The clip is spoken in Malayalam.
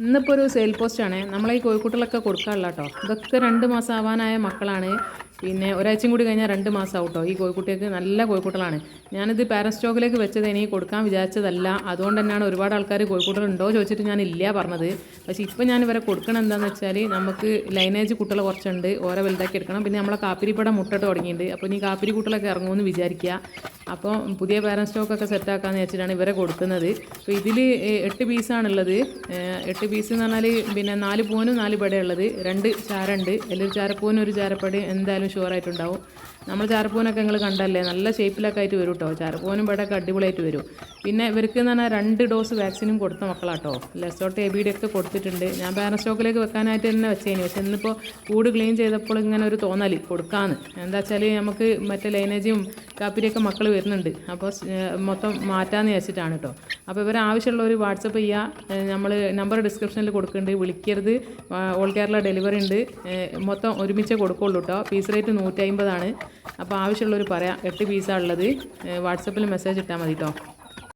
ഇന്നിപ്പോൾ ഒരു സെയിൽ പോസ്റ്റാണ് നമ്മളെ ഈ കോഴിക്കുട്ടികളൊക്കെ കൊടുക്കാറില്ല കേട്ടോ ഇതൊക്കെ രണ്ട് മാസം ആവാനായ മക്കളാണ്. പിന്നെ ഒരാഴ്ചയും കൂടി കഴിഞ്ഞാൽ രണ്ട് മാസം ആവട്ടോ. ഈ കോഴിക്കുട്ടികൾക്ക് നല്ല കോഴിക്കുട്ടികളാണ് ഞാനിത് പാരസ്റ്റോക്കിലേക്ക് വെച്ചത് ഇനി കൊടുക്കാൻ വിചാരിച്ചതല്ല. അതുകൊണ്ട് തന്നെയാണ് ഒരുപാട് ആൾക്കാർ കോഴിക്കുട്ടികൾ ഉണ്ടോ ചോദിച്ചിട്ട് ഞാൻ ഇല്ല പറഞ്ഞത്. പക്ഷേ ഇപ്പം ഞാൻ ഇവരെ കൊടുക്കണം എന്താണെന്ന് വെച്ചാൽ നമുക്ക് ലൈനേജ് കുട്ടികൾ കുറച്ചുണ്ട്. ഓരോ വലുതാക്കി എടുക്കണം. പിന്നെ നമ്മളെ കാപ്പിരിപ്പട മുട്ടിട്ട് തുടങ്ങിയിട്ടുണ്ട്. അപ്പോൾ ഇനി കാപ്പിരി കുട്ടികളൊക്കെ ഇറങ്ങുമെന്ന് വിചാരിക്കുക. അപ്പോൾ പുതിയ പാരൻ സ്റ്റോക്കൊക്കെ സെറ്റാക്കാമെന്ന് വെച്ചിട്ടാണ് ഇവരെ കൊടുക്കുന്നത്. അപ്പോൾ ഇതിൽ എട്ട് പീസാണുള്ളത്. എട്ട് പീസ് എന്ന് പറഞ്ഞാൽ പിന്നെ നാല് പൂവനും നാല് പടയുള്ളത്. രണ്ട് ചാരുണ്ട് അതിലൊരു ചാരപ്പൂവനും ഒരു ചാരപ്പടി എന്തായാലും ഷുവറായിട്ടുണ്ടാവും. നമ്മൾ ചാരപ്പൂനൊക്കെ നിങ്ങൾ കണ്ടല്ലേ നല്ല ഷേപ്പിലൊക്കെ ആയിട്ട് വരും കേട്ടോ ചാരപ്പൂനും പടയൊക്കെ അടിപൊളിയായിട്ട് വരും. പിന്നെ ഇവർക്ക് എന്ന് പറഞ്ഞാൽ രണ്ട് ഡോസ് വാക്സിനും കൊടുത്ത മക്കളാട്ടോ. ലെസോട്ട് എ ബി ഡി ഒക്കെ കൊടുത്തിട്ടുണ്ട്. ഞാൻ പാരൻ സ്റ്റോക്കിലേക്ക് വെക്കാനായിട്ട് തന്നെ വെച്ചേനി. പക്ഷെ ഇന്നിപ്പോൾ കൂട് ക്ലീൻ ചെയ്തപ്പോൾ ഇങ്ങനെ ഒരു തോന്നൽ കൊടുക്കാമെന്ന് എന്താ വെച്ചാൽ നമുക്ക് മറ്റേ ലൈനേജും കാപ്പിരിയൊക്കെ മക്കൾ വരുന്നുണ്ട്. അപ്പോൾ മൊത്തം മാറ്റാമെന്ന് വെച്ചിട്ടാണ് കേട്ടോ. അപ്പോൾ ഇവർ ആവശ്യമുള്ളവർ വാട്സപ്പ് ചെയ്യുക നമ്മൾ നമ്പർ ഡിസ്ക്രിപ്ഷനിൽ കൊടുക്കുന്നുണ്ട്. വിളിക്കരുത്. ഓൾ കേരള ഡെലിവറി ഉണ്ട്. മൊത്തം ഒരുമിച്ച് കൊടുക്കുള്ളൂ കേട്ടോ. പീസ് റേറ്റ് നൂറ്റി അമ്പതാണ് അപ്പോൾ ആവശ്യമുള്ളവർ പറയാം എട്ട് പീസാണ് ഉള്ളത്. വാട്സപ്പിൽ മെസ്സേജ് ഇട്ടാൽ മതി കേട്ടോ.